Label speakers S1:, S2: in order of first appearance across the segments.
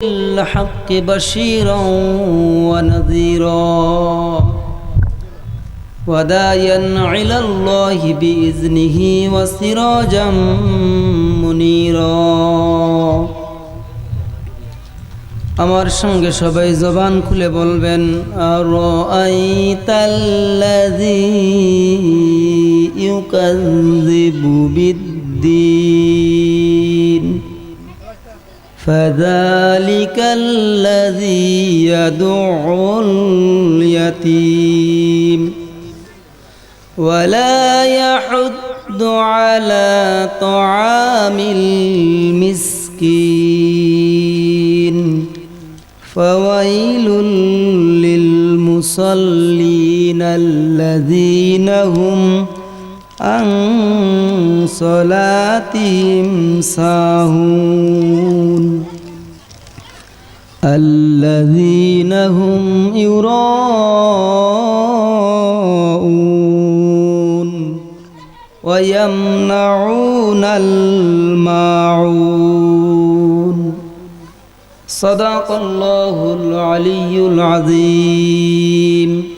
S1: الحق بشيرا ونذيرا وداعيا إلى الله بإذنه وسراجا منيرا আমার সঙ্গে সবাই জবান খুলে বলবেন আর আইতাল্লাযী ইউকাযযিবু বিদ্দীন فذلك الذي يدعو اليتيم. ولا يحض على طعام المسكين. فويل للمصلين الذين هم عن صلاتهم ساهون. الذين هم يراءون ويمنعون الماعون. صدق الله العلي العظيم.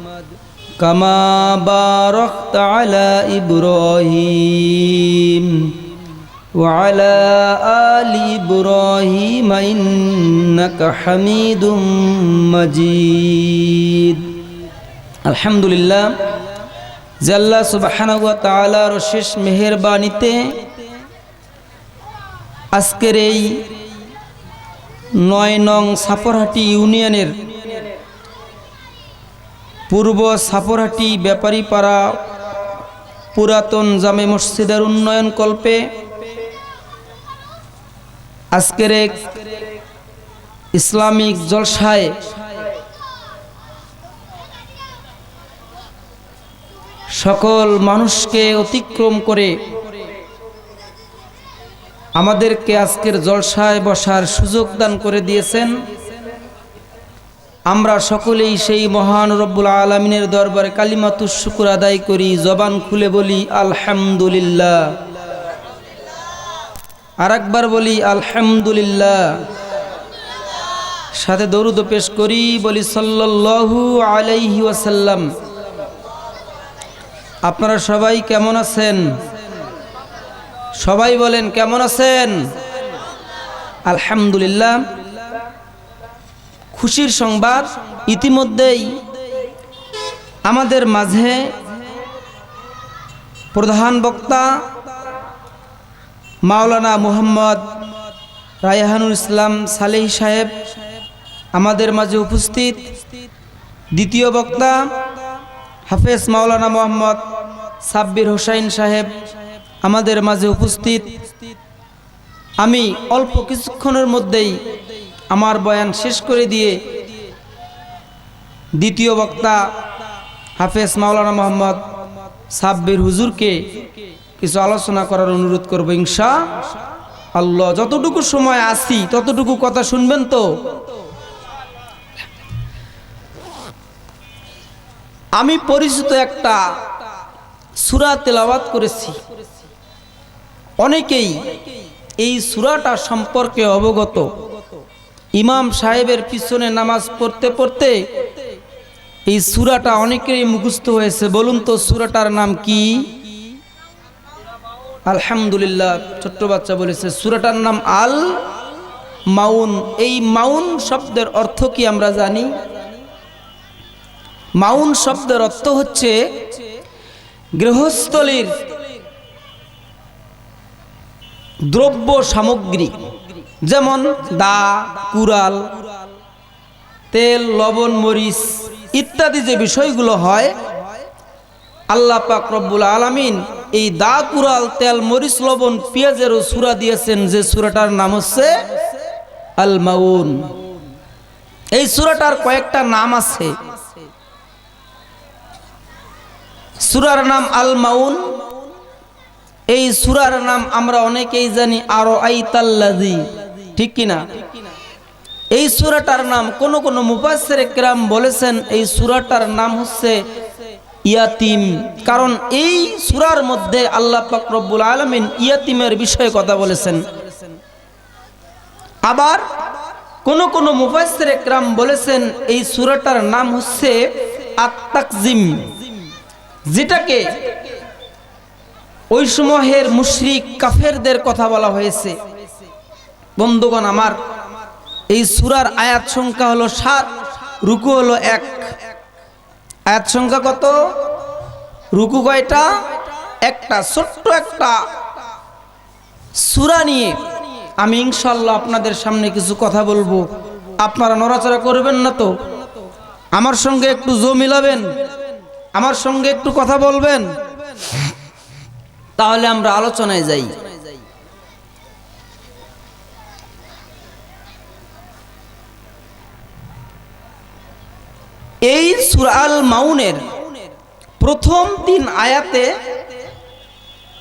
S1: كما باركت على إبراهيم وعلى آل إبراهيم إنك حميد مجيد الحمد لله যে আল্লাহ সুবাহানা তালার শেষ মেহেরবানিতে আজকের এই নয় নং সাপরহাটি ইউনিয়নের পূর্ব সাপরহাটি ব্যাপারীপাড়া পুরাতন জামে মসজিদের উন্নয়ন কল্পে আজকের এক ইসলামিক জলসায় সকল মানুষকে অতিক্রম করে আমাদেরকে আজকের জলসায় বসার সুযোগ দান করে দিয়েছেন। আমরা সকলেই সেই মহান রব্বুল আলমিনের দরবারে কালিমাতু শুকুর আদায় করি, জবান খুলে বলি, আলহামদুলিল্লাহ। আর একবার বলি, আলহামদুলিল্লাহ। সাথে দরুদ পেশ করি, বলি, সাল্লাল্লাহু আলাইহি ওয়াসাল্লাম। আপনারা সবাই কেমন আছেন? সবাই বলেন, কেমন আছেন? আলহামদুলিল্লাহ। খুশির সংবাদ ইতিমধ্যেই আমাদের মাঝে প্রধান বক্তা মাওলানা মুহাম্মদ রায়হানুল ইসলাম সালেহ সাহেব আমাদের মাঝে উপস্থিত। দ্বিতীয় বক্তা হাফেজ মাওলানা মোহাম্মদ সাব্বির হোসাইন সাহেব আমাদের মাঝে উপস্থিত। আমি অল্প কিছুক্ষণের মধ্যেই আমার বয়ান শেষ করে দিয়ে দ্বিতীয় বক্তা হাফেজ মাওলানা মোহাম্মদ সাব্বির হুজুরকে কিছু আলোচনা করার অনুরোধ করব ইনশা আল্লাহ। যতটুকু সময় আসি ততটুকু কথা শুনবেন তো? আমি পরিচিত একটা সুরা তেলাওয়াত করেছি। অনেকেই এই সুরাটা সম্পর্কে অবগত। ইমাম সাহেবের পিছনে নামাজ পড়তে পড়তে এই সুরাটা অনেকেরই মুখস্থ হয়েছে। বলুন তো সুরাটার নাম কি? আলহামদুলিল্লাহ, ছোট্ট বাচ্চা বলেছে, সুরাটার নাম আল মাউন। এই মাউন শব্দের অর্থ কি আমরা জানি? মাউন শব্দের অর্থ হচ্ছে গৃহস্থলীর দ্রব্য সামগ্রী। যেমন দা, কুড়াল, তেল, লবণ, মরিচ ইত্যাদি যে বিষয়গুলো হয়, আল্লাহ পাক রব্বুল আলামিন এই দা, কুড়াল, তেল, মরিচ, লবণ, পেঁয়াজেরও সুরা দিয়েছেন যে সুরাটার নাম হচ্ছে আল মাউন এই সুরাটার কয়েকটা নাম আছে। সুরার নাম আল মাউন এই সুরার নাম আমরা অনেকেই জানি আরও আইতাল্লাজি ঠিক কিনা? এই সুরাটার নাম কোন কোন একরাম বলেছেন এই সুরাটার নাম হচ্ছে ইয়াতিম। কারণ এই সুরার মধ্যে আল্লাহ রব্বুল আলামিন ইয়াতিমের বিষয়ে কথা বলেছেন। আবার কোন কোন একরাম বলেছেন এই সুরাটার নাম হচ্ছে আত-তাকজিম। যেটাকে ওই সময়ের মুশরিক কাফেরদের কথা বলা হয়েছে। বন্ধুগণ, আমার এই সুরার আয়াত সংখ্যা হলো সাত, রুকু হলো এক। আয়াত সংখ্যা কত? রুকু কয়টা? একটা, ছোট্ট একটা। সুরা নিয়ে আমি ইনশাল্লাহ আপনাদের সামনে কিছু কথা বলব। আপনারা নড়াচড়া করবেন না তো। আমার সঙ্গে একটু জো মিলাবেন। আমার সঙ্গে একটু কথা বলবেন। তাহলে আমরা আলোচনায় যাই। এই সুরাল মাউনের প্রথম তিন আয়াতে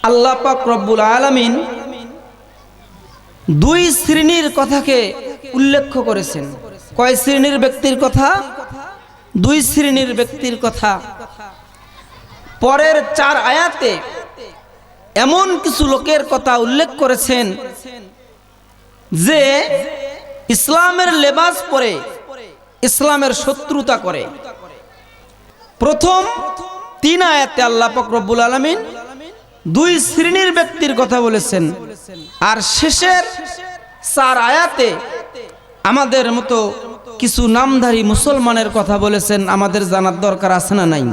S1: আল্লাহ পাক রব্বুল আলামিন দুই শ্রেণির কথাকে উল্লেখ করেছেন। কয় শ্রেণির ব্যক্তির কথা? দুই শ্রেণির ব্যক্তির কথা। পরের চার আয়াতে এমন কিছু লোকের কথা উল্লেখ করেছেন যে ইসলামের লেবাস পরে ইসলামের শত্রুতা করে। প্রথম তিন আয়াতে আল্লাহ ফকরবুল আলমিন দুই শ্রেণির ব্যক্তির কথা বলেছেন। আর শেষের চার আয়াতে আমাদের মতো কিছু নামধারী মুসলমানের কথা বলেছেন। আমাদের জানার দরকার আছে না নাই?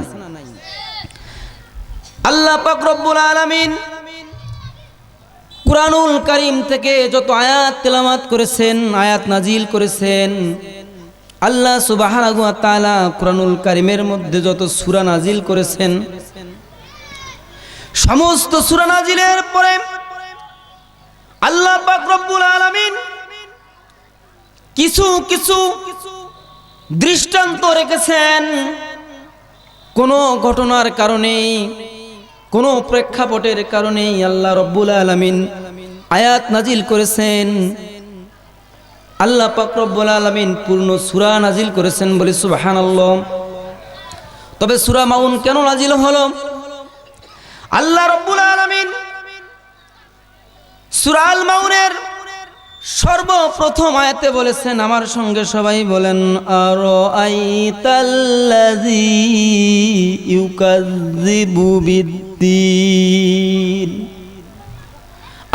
S1: আল্লাহ পাক রব্বুল আলামিন কুরআনুল কারীম থেকে যত আয়াত তেলাওয়াত করেছেন, আয়াত নাজিল করেছেন, আল্লাহ সুবহানাহু ওয়া তাআলা কুরআনুল কারীমের মধ্যে যত সূরা নাজিল করেছেন, সমস্ত সূরা নাজিলের পরে আল্লাহ পাক রব্বুল আলামিন কিছু কিছু দৃষ্টান্ত রেখেছেন। কোনো ঘটনার কারণে কোনো প্রেক্ষাপটের কারণেই আল্লাহ রব্বুল আলমিন আয়াত নাজিল করেছেন। আল্লাহ পাক রব্বুল আলমিন পূর্ণ সুরা নাজিল করেছেন বলে সুবাহান তবে সুরা মাউন কেন নাজিল হল? আল্লাহ রব্বুল আলমিন সুরাল মাউনের সর্বপ্রথম আয়াতে বলেছেন, আমার সঙ্গে সবাই বলেন আর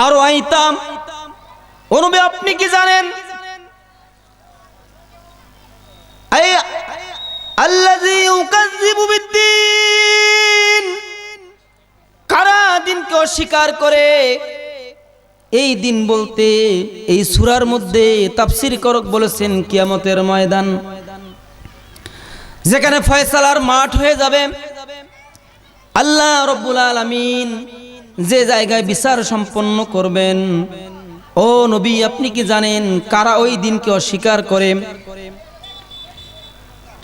S1: আর আইতাম অনুবে আপনি কি জানেন? কারা দিনকে অস্বীকার করে? এই দিন বলতে এই সুরার মধ্যে তাফসির করক বলেছেন কিয়ামতের ময়দান। যেখানে ফয়সালার মাঠ হয়ে যাবে। আল্লাহ রব্বুল আলামিন যে জায়গায় বিচার সম্পন্ন করবেন, ও নবী আপনি কি জানেন কারা ওই দিনকে অস্বীকার করে?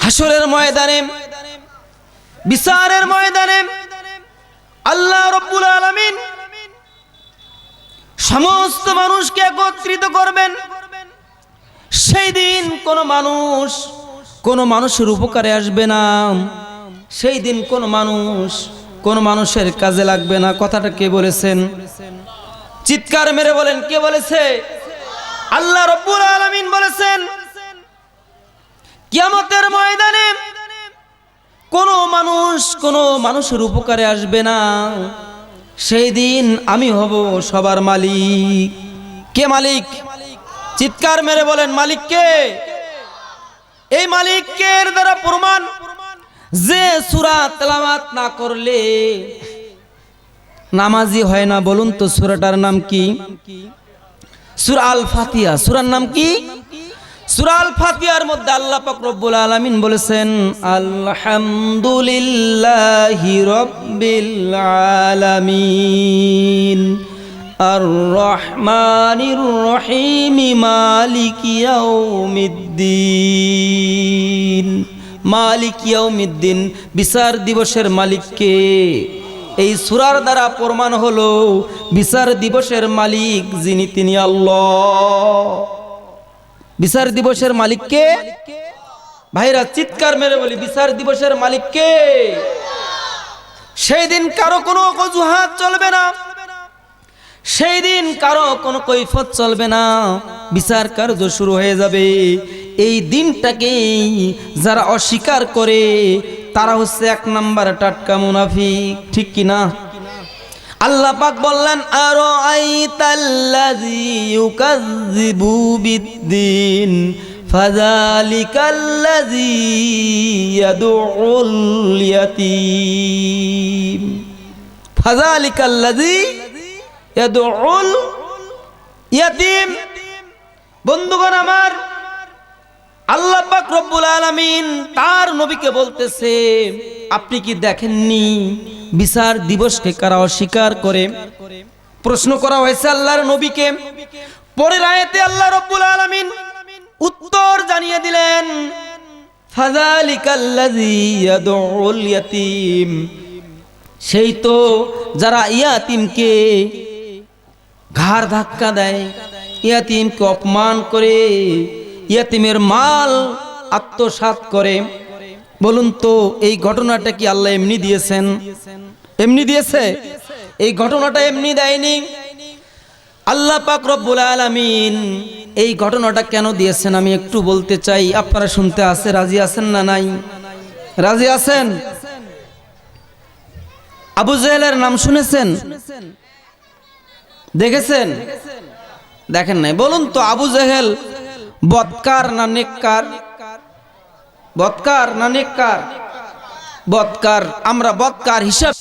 S1: হাসরের ময়দানে, বিচারের ময়দানে আল্লাহ রব্বুল আলামিন সমস্ত মানুষকে একত্রিত করবেন। সেই দিন কোনো মানুষ, কোনো মানুষের উপকারে আসবে না। সেই দিন কোনো মানুষ, কোনো মানুষের কাজে লাগবে না। কথাটা কে বলেছেন? চিৎকার মেরে বলেন, কে বলেছে? আল্লাহ রব্বুল আলামিন বলেছেন, কিয়ামতের ময়দানে কোনো মানুষ, কোনো মানুষের উপকারে আসবে না। সেই দিন আমি হব সবার মালিক। কে মালিক? চিৎকার মেরে বলেন, মালিক কে? এই মালিককে এর দ্বারা প্রমাণ, যে সুরা তেলাওয়াত না করলে নামাজি হয় না। বলুন তো সুরাটার নাম কি? সুরা আল ফাতিয়া সুরার নাম কি? সুরা আল ফাতিহার মধ্যে আল্লাহ রব্বুল আলামিন বলেছেন, আলহামদুলিল্লাহি রাব্বিল আলামিন। আর রহমানির রহিম মালিক ইয়াউমিদ্দিন। মালিক ইয়াউমিদ্দিন, বিচার দিবসের মালিককে। এই সুরার দ্বারা প্রমাণ হলো, বিচার দিবসের মালিক যিনি তিনি আল্লাহ। বিচার দিবসের মালিককে? ভাইরা চিৎকার মেরে বলি, বিচার দিবসের মালিককে? সেই দিন কারও কোনো অজুহাত চলবে না। সেই দিন কারও কোনো কৈফত চলবে না। বিচার কার্য শুরু হয়ে যাবে। এই দিনটাকে যারা অস্বীকার করে, তারা হচ্ছে এক নাম্বার টাটকা মুনাফিক। ঠিক কি না আল্লাহ পাক বললেন আরও বিদ্দিন বন্ধুগণ আমার আল্লাহ পাক রব্বুল আলামিন তার নবীকে বলতেছে আপনি কি দেখেননি? বিচার দিবসকে কারা অস্বীকার করে? প্রশ্ন করা হয়েছে আল্লাহর নবীকে। পরের আয়াতে আল্লাহ রব্বুল আলামিন উত্তর জানিয়ে দিলেন সেই তো যারা ইয়াতিমকে ঘাড় ধাক্কা দেয়, ইয়াতিমকে অপমান করে, ইয়াতিমের মাল আত্মসাৎ করে। বলুন তো, এই ঘটনাটা কি আল্লাহ এমনি দিয়েছেন? এমনি দিয়েছে? এই ঘটনাটা এমনি দেয়নি? আল্লাহ পাক রব্বুল আলামিন এই ঘটনাটা কেন দিয়েছেন? আমি একটু বলতে চাই, আপনারা শুনতে আছে, রাজি আছেন না নাই? রাজি আছেন? আবু জেহেলের নাম শুনেছেন? দেখেছেন? দেখেন নাই? বলুন তো, আবু জেহেল বৎকার না নেককার? বৎকার না নেককার? বৎকার আমরা বৎকার হিসাব